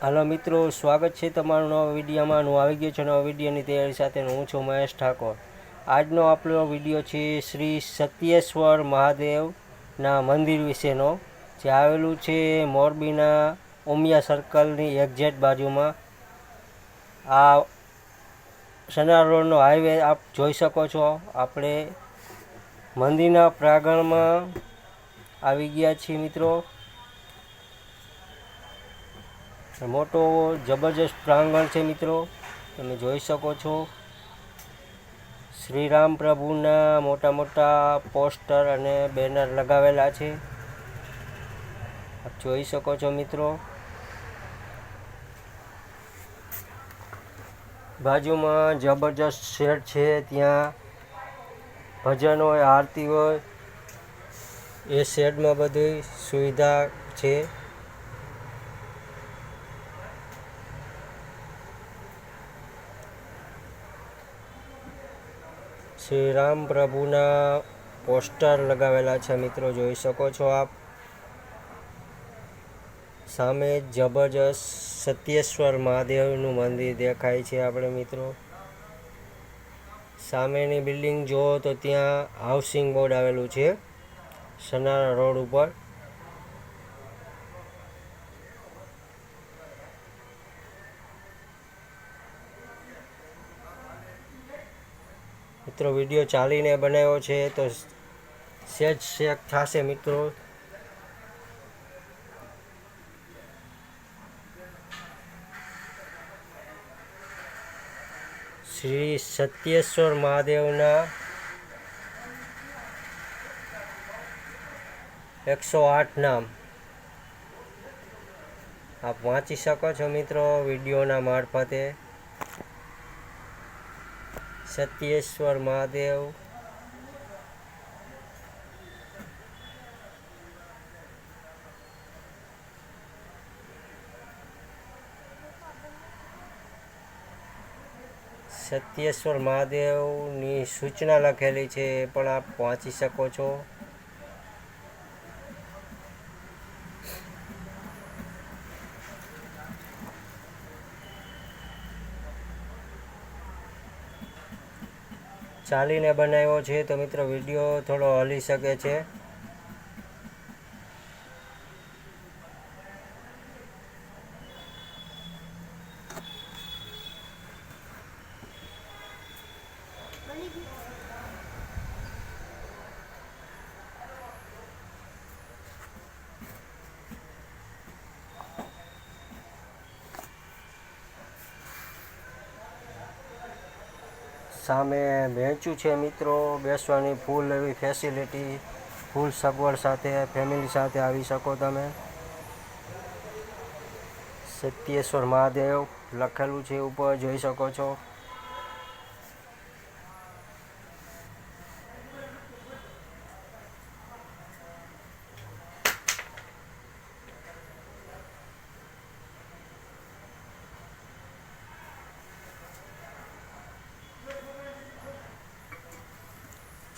હાલો મિત્રો, સ્વાગત છે તમારું નવા વિડીયોમાં. હું આવી ગયો છું નવા વિડીયોની તૈયારી સાથે હું છું મહેશ ઠાકોર. આજનો આપણો વીડિયો છે શ્રી સત્યેશ્વર મહાદેવના મંદિર વિશેનો, જે આવેલું છે મોરબીના ઉમિયા સર્કલની એક્ઝેટ બાજુમાં. આ સનાર રોડનો હાઈવે આપ જોઈ શકો છો. આપણે મંદિરના પ્રાંગણમાં આવી ગયા છીએ મિત્રો. મોટો જબરજસ્ત પ્રાંગણ છે મિત્રો. તમે જોઈ શકો છો. શ્રીરામ પ્રભુના મોટા મોટા પોસ્ટર અને બેનર લગાવેલા છે. જોઈ શકો છો મિત્રો. બાજુમાં જબરજસ્ત શેડ છે. ત્યાં ભજન હોય આરતી હોય એ શેડમાં બધી સુવિધા છે. શ્રી રામ પ્રભુના પોસ્ટર લગાવેલા છે મિત્રો, જોઈ શકો છો આપ. સામે જબરજસ્ત સત્યેશ્વર મહાદેવનું મંદિર દેખાય છે આપણે મિત્રો. સામેની બિલ્ડિંગ જુઓ તો ત્યાં હાઉસિંગ બોર્ડ આવેલું છે. સનારા રોડ ઉપર. મિત્રો, વીડિયો ચાલીને બનાવ્યો છે, તો સેજ શેક થશે મિત્રો. શ્રી સત્યેશ્વર મહાદેવના એકસો આઠ નામ. આપ વાંચી શકો છો મિત્રો વિડીયોના મારફતે. સત્યેશ્વર મહાદેવ. સત્યેશ્વર મહાદેવની સૂચના લખેલી છે એ પણ આપ વાંચી શકો છો. ચાલીને બનાવ્યો છે તો મિત્રો વીડિયો થોડો હલી શકે છે. સામે બેન્ચું છે મિત્રો. બેસવાની ફૂલ એવી ફેસિલિટી ફૂલ સગવડ સાથે ફેમિલી સાથે આવી શકો તમે. સત્યેશ્વર મહાદેવ લખેલું છે, ઉપર જોઈ શકો છો.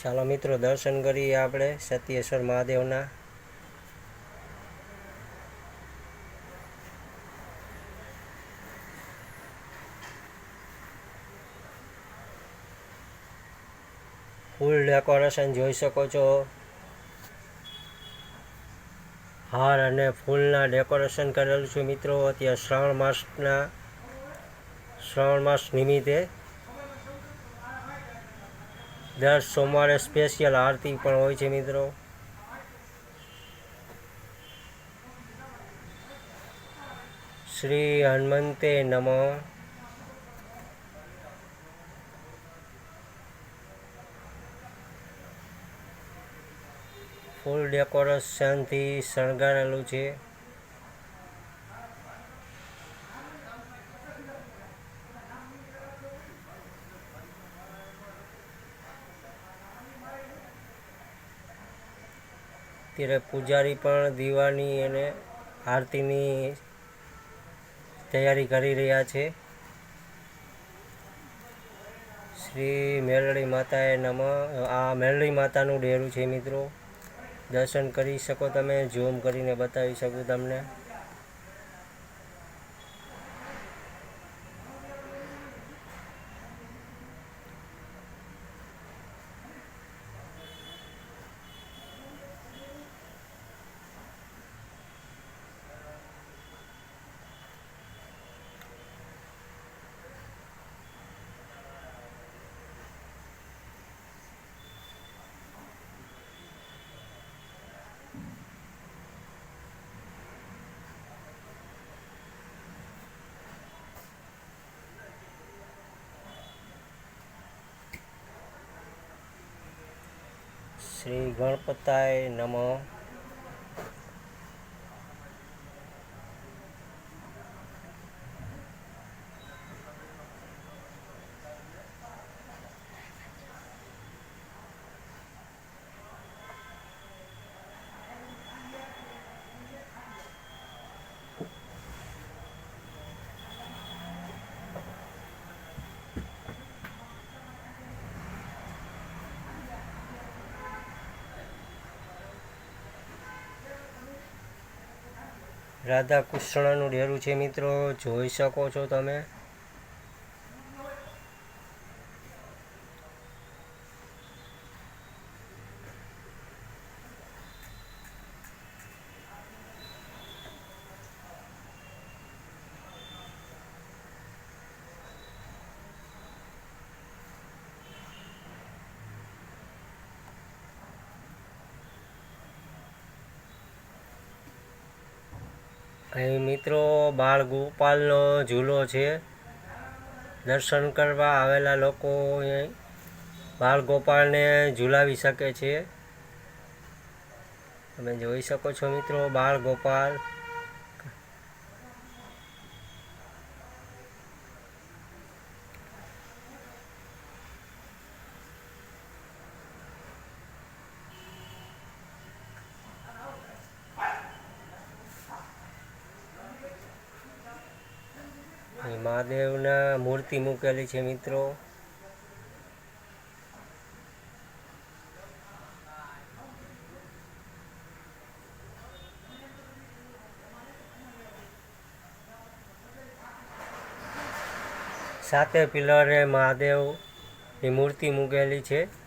ચાલો મિત્રો, દર્શન કરીએ આપણે સત્યેશ્વર મહાદેવના. ફૂલ ડેકોરેશન જોઈ શકો છો. હાર અને ફૂલના ડેકોરેશન કરેલું છે મિત્રો. અત્યારે શ્રાવણ માસના, શ્રાવણ માસ નિમિત્તે દર સોમવારે સ્પેશિયલ આરતી પણ હોય છે મિત્રો. શ્રી હનુમંતે નમ. ફૂલ ડેકોરેશનથી શણગારેલું છે. ત્યારે પૂજારી પણ દીવાની અને આરતીની તૈયારી કરી રહ્યા છે. શ્રી મેરળી માતાએ નમ આ મેરળી માતાનું ડેરું છે મિત્રો. દર્શન કરી શકો તમે, ઝૂમ કરીને બતાવી શકું તમને. શ્રી ગણપતાય નમઃ. રાધા કૃષ્ણનું ડેરું છે મિત્રો જોઈ શકો છો તમે. અહીં મિત્રો બાળ ગોપાલનો ઝૂલો છે. દર્શન કરવા આવેલા લોકો બાળ ગોપાલને ઝૂલાવી શકે છે. તમે જોઈ શકો છો મિત્રો બાળ ગોપાલ મહાદેવના મૂર્તિ મૂકેલી છે મિત્રો. સાતે પિલરે મહાદેવની મૂર્તિ મૂકેલી છે.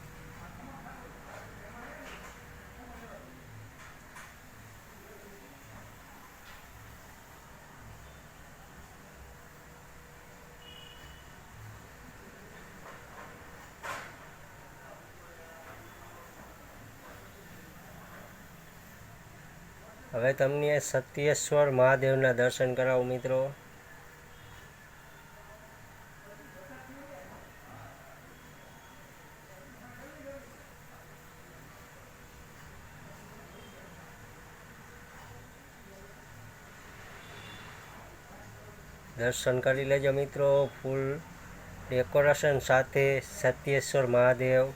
હવે તમને સત્યેશ્વર મહાદેવના દર્શન કરાવું, મિત્રો. દર્શન કરી લેજો, મિત્રો. ફૂલ ડેકોરેશન સાથે સત્યેશ્વર મહાદેવ.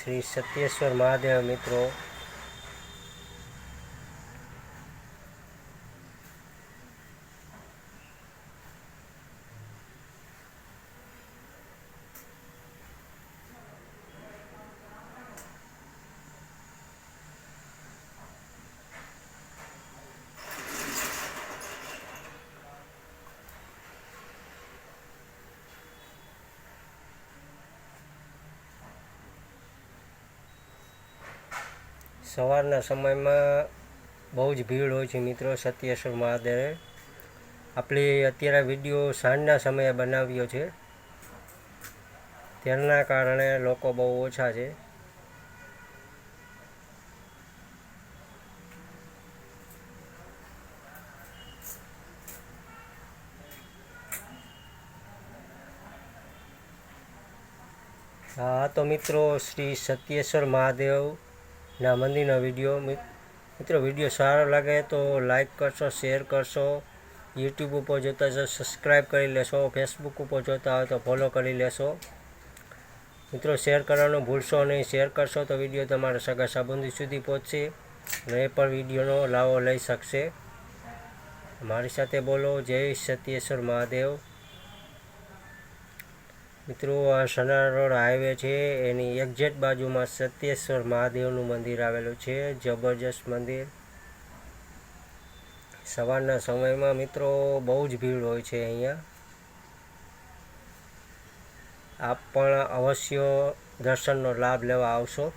શ્રી સત્યેશ્વર મહાદેવ મિત્રો સવારના સમયમાં બહુ જ ભીડ હોય છે મિત્રો સત્યેશ્વર મહાદેવે. આપણે અત્યારે વીડિયો સાંજના સમયે બનાવ્યો છે. તેના કારણે લોકો બહુ ઓછા છે. હા, તો મિત્રો શ્રી સત્યેશ્વર મહાદેવ ના મંદિરનો વીડિયો મિત્રો, વીડિયો સારો લાગે તો લાઈક કરશો, શેર કરશો. યુટ્યુબ ઉપર જોતા હશો સબસ્ક્રાઈબ કરી લેશો. ફેસબુક ઉપર જોતા હોય તો ફોલો કરી લેશો. મિત્રો, શેર કરવાનું ભૂલશો નહીં. શેર કરશો તો વીડિયો તમારા સગા સંબંધી સુધી પહોંચશે. અને એ પણ વિડીયોનો લાવો લઈ શકશે. મારી સાથે બોલો. જય સત્યેશ્વર મહાદેવ. મિત્રો, આ સનાર રોડ હાઈવે છે. એની એક્ઝેટ બાજુમાં સત્યેશ્વર મહાદેવનું મંદિર આવેલું છે. જબરજસ્ત મંદિર. સવારના સમયમાં મિત્રો, બહુ જ ભીડ હોય છે અહીંયા. આપ પણ અવશ્ય દર્શનનો લાભ લેવા આવશો.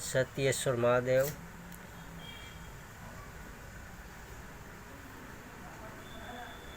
સત્યેશ્વર મહાદેવ.